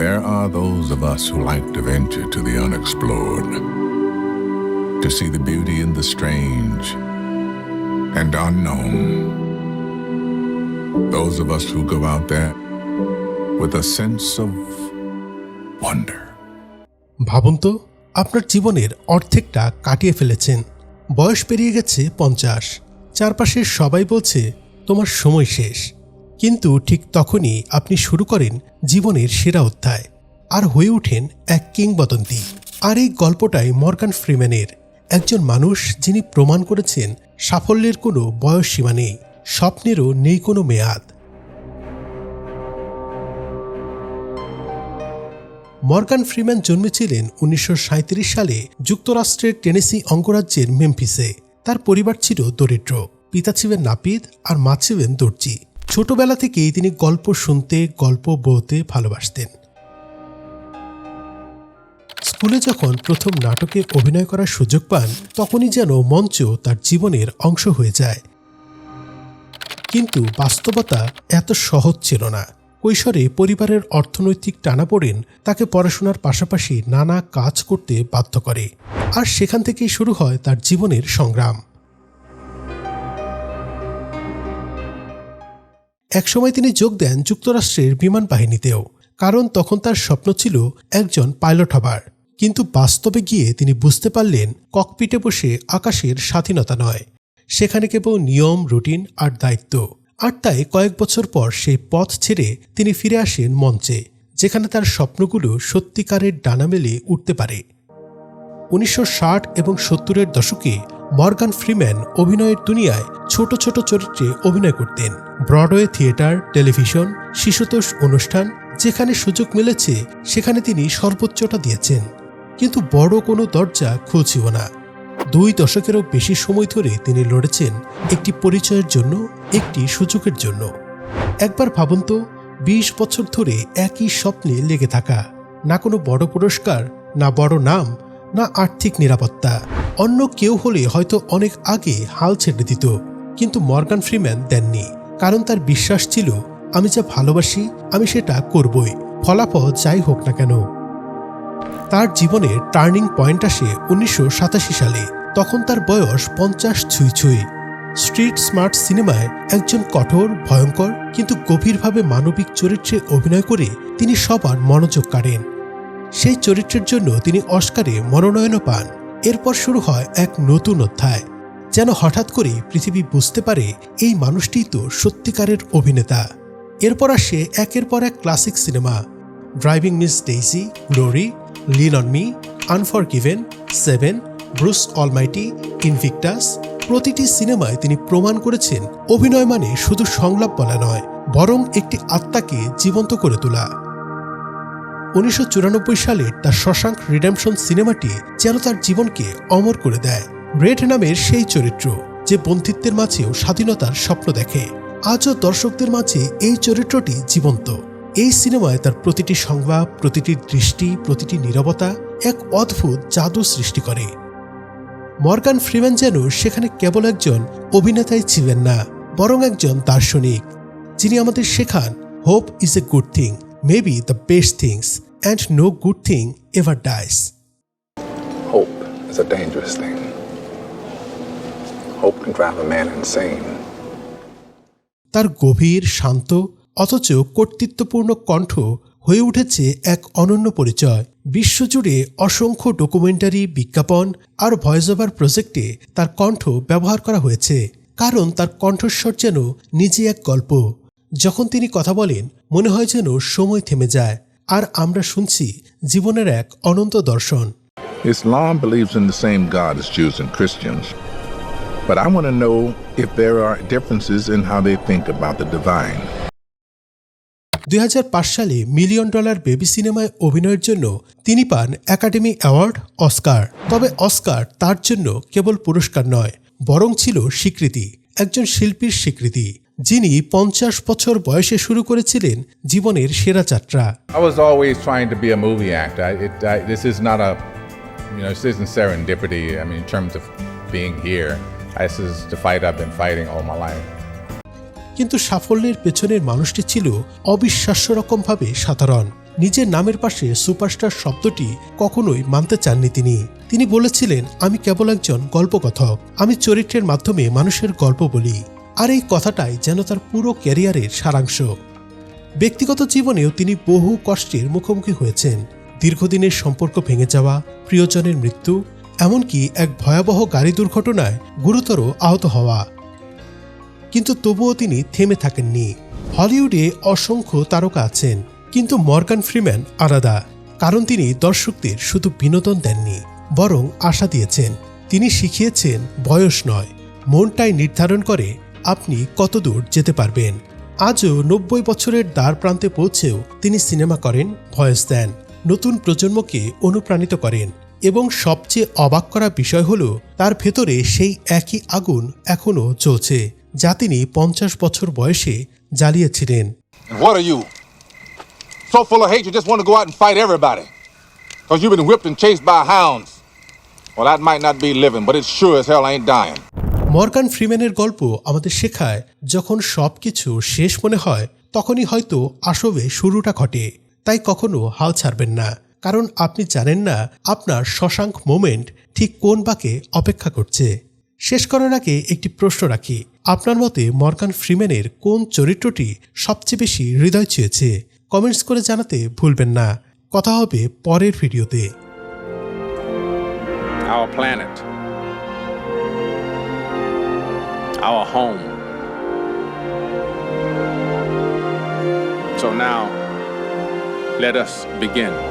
There are those of us who like to venture to the unexplored, to see the beauty in the strange and unknown. Those of us who go out there with a sense of wonder. ভাবুন তো আপনার জীবনের অর্ধেকটা কাটিয়ে ফেলেছেন বয়স পেরিয়ে গেছে পঞ্চাশ চারপাশের সবাই বলছে তোমার সময় শেষ কিন্তু ঠিক তখনই আপনি শুরু করেন জীবনের সেরা অধ্যায়, আর হয়ে ওঠেন এক কিংবদন্তি। আর এই গল্পটাই মর্গান ফ্রিম্যানের, একজন মানুষ যিনি প্রমাণ করেছেন সাফল্যের কোনো বয়স সীমা নেই, স্বপ্নেরও নেই কোনো মেয়াদ। মর্গান ফ্রিম্যান জন্মেছিলেন উনিশশো সাঁইত্রিশ সালে যুক্তরাষ্ট্রের টেনেসি অঙ্গরাজ্যের মেমফিসে। তার পরিবার ছিল দরিদ্র, পিতা ছিলেন নাপিত আর মা ছিলেন দর্জি। ছোটবেলা থেকেই তিনি গল্প শুনতে, গল্প বলতে ভালোবাসতেন। স্কুলে যখন প্রথম নাটকে অভিনয় করার সুযোগ পান, তখনই যেন মঞ্চ তার জীবনের অংশ হয়ে যায়। কিন্তু বাস্তবতা এত সহজ ছিল না। কৈশোরে পরিবারের অর্থনৈতিক টানাপোড়েন তাকে পড়াশোনার পাশাপাশি নানা কাজ করতে বাধ্য করে। আর সেখান থেকেই শুরু হয় তার জীবনের সংগ্রাম। একসময় তিনি যোগ দেন যুক্তরাষ্ট্রের বিমান বাহিনীতেও, কারণ তখন তার স্বপ্ন ছিল একজন পাইলট হবার। কিন্তু বাস্তবে গিয়ে তিনি বুঝতে পারলেন, ককপিটে বসে আকাশের স্বাধীনতা নয়। সেখানে কেবল নিয়ম, রুটিন আর দায়িত্ব। আর তাই কয়েক বছর পর সেই পথ ছেড়ে তিনি ফিরে আসেন মঞ্চে, যেখানে তার স্বপ্নগুলো সত্যিকারের ডানা মেলে উঠতে পারে। উনিশশো ষাট এবং সত্তরের দশকে মর্গান ফ্রিম্যান অভিনয়ের দুনিয়ায় ছোট ছোট চরিত্রে অভিনয় করতেন। ব্রডওয়ে থিয়েটার, টেলিভিশন, শিশুতোষ অনুষ্ঠান যেখানে সুযোগ মিলেছে, সেখানে তিনি সর্বোচ্চটা দিয়েছেন। কিন্তু বড় কোনো দরজা খুলছিল না। দুই দশকেরও বেশি সময় ধরে তিনি লড়েছেন একটি পরিচয়ের জন্য, একটি সুযোগের জন্য। একবার ভাবুন তো, বিশ বছর ধরে একই স্বপ্নে লেগে থাকা, না কোনো বড় পুরস্কার, না বড় নাম, না আর্থিক নিরাপত্তা। অন্য কেউ হলে হয়তো অনেক আগে হাল ছেড়ে দিত, কিন্তু মর্গান ফ্রিম্যান দেননি। কারণ তার বিশ্বাস ছিল, আমি যা ভালোবাসি, আমি সেটা করবই, ফলাফল যাই হোক না কেন। তার জীবনের টার্নিং পয়েন্ট আসে উনিশশো সাতাশি সালে, তখন তার বয়স পঞ্চাশ ছুঁই ছুঁই। স্ট্রিট স্মার্ট সিনেমায় একজন কঠোর, ভয়ঙ্কর, কিন্তু গভীরভাবে মানবিক চরিত্রে অভিনয় করে তিনি সবার মনোযোগ কাড়েন। সেই চরিত্রের জন্য তিনি অস্কারে মনোনয়নও পান। এরপর শুরু হয় এক নতুন অধ্যায়, যেন হঠাৎ করে পৃথিবী বুঝতে পারে এই মানুষটিই তো সত্যিকারের অভিনেতা। এরপর আসে একের পর এক classic cinema Driving Miss Daisy Glory Lean On Me Unforgiven Seven Bruce Almighty Invictus প্রতিটি সিনেমায় তিনি প্রমাণ করেছেন অভিনয় মানে শুধু সংলাপ বলা নয়, বরং একটি আত্মাকে জীবন্ত করে তোলা। উনিশশো সালের তার শশাঙ্ক রিডেমশন সিনেমাটি যেন তার জীবনকে অমর করে দেয়। রেড নামের সেই চরিত্র, যে বন্ধিত্বের মাঝেও স্বাধীনতার স্বপ্ন দেখে। আজও দর্শকদের মাঝে এই চরিত্রটি জীবন্ত। এই সিনেমায় তার প্রতিটি সংলাপ, প্রতিটি দৃষ্টি, প্রতিটি নীরবতা এক অদ্ভুত জাদু সৃষ্টি করে। মর্গান ফ্রিম্যান যেন সেখানে কেবল একজন অভিনেতাই ছিলেন না, বরং একজন দার্শনিক, যিনি আমাদের শেখান hope is a good thing maybe the best things and no good thing ever dies Hope is a dangerous thing. Hope can drive a man insane. তার গভীর শান্ত অথচ কর্তৃত্বপূর্ণ কণ্ঠ হয়ে উঠেছে এক অনন্য পরিচয় বিশ্বজুড়ে অসংখ্য ডকুমেন্টারি বিজ্ঞাপন আর ভয়েস ওভার প্রজেক্টে তার কণ্ঠ ব্যবহার করা হয়েছে কারণ তার কণ্ঠস্বর যেন নিজে এক গল্প যখন তিনি কথা বলেন মনে হয় যেন সময় থেমে যায় আর আমরা শুনছি জীবনের এক অনন্ত দর্শন Islam believes in the same God as Jews and Christians. But I want to know if there are differences in how they think about the divine. দুই হাজার পাঁচ সালে মিলিয়ন ডলার বেবি সিনেমায় অভিনয়ের জন্য তিনি পান একাডেমি অ্যাওয়ার্ড অস্কার তবে অস্কার তার জন্য কেবল পুরস্কার নয় বরং ছিল স্বীকৃতি একজন শিল্পীর স্বীকৃতি যিনি পঞ্চাশ বছর বয়সে শুরু করেছিলেন জীবনের সেরা যাত্রা I was always trying to be a movie actor. I, it, I, this is not a, you know, this isn't serendipity. I mean, in terms of being here, this is the fight I've been fighting all my life. কিন্তু সাফল্যের পেছনের মানুষটি ছিল অবিশ্বাস্য রকমভাবে সাধারণ নিজের নামের পাশে সুপারস্টার শব্দটি কখনোই মানতে চাননি তিনি তিনি বলেছিলেন আমি কেবল একজন গল্পকথক আমি চরিত্রের মাধ্যমে মানুষের গল্প বলি আর এই কথাটাই যেন তার পুরো ক্যারিয়ারের সারাংশ। ব্যক্তিগত জীবনেও তিনি বহু কষ্টের মুখোমুখি হয়েছেন। দীর্ঘদিনের সম্পর্ক ভেঙে যাওয়া, প্রিয়জনের মৃত্যু, এমনকি এক ভয়াবহ গাড়ি দুর্ঘটনায় গুরুতর আহত হওয়া। কিন্তু তবুও তিনি থেমে থাকেননি। হলিউডে অসংখ্য তারকা আছেন, কিন্তু মর্গান ফ্রিম্যান আলাদা। কারণ তিনি দর্শকদের শুধু বিনোদন দেননি, বরং আশা দিয়েছেন। তিনি শিখিয়েছেন, বয়স নয়, মনটাই নির্ধারণ করে আপনি কতদূর যেতে পারবেন? আজও নব্বই বছরের দ্বার প্রান্তে পৌঁছেও তিনি সিনেমা করেন ভয়েস দেন নতুন প্রজন্মকে অনুপ্রাণিত করেন এবং সবচেয়ে অবাক করা বিষয় হল তার ভেতরে সেই একই আগুন এখনও চলছে যা তিনি পঞ্চাশ বছর বয়সে জ্বালিয়েছিলেন। Well, that might not be living, but it sure as hell ain't dying. Morgan ফ্রিম্যানের গল্প আমাদের শেখায় যখন সব কিছু শেষ মনে হয় তখনই হয়তো আসবে শুরুটা ঘটে। তাই কখনো হাল ছাড়বেন না। কারণ আপনি জানেন না আপনার শশাঙ্ক মোমেন্ট ঠিক কোন বাকে অপেক্ষা করছে। শেষ করার আগে একটি প্রশ্ন রাখি। আপনার মতে মর্গান ফ্রিম্যানের কোন চরিত্রটি সবচেয়ে বেশি হৃদয় ছুঁয়েছে? কমেন্টস করে জানাতে ভুলবেন না। কথা হবে পরের ভিডিওতে। Our planet, our home. So now, let us begin.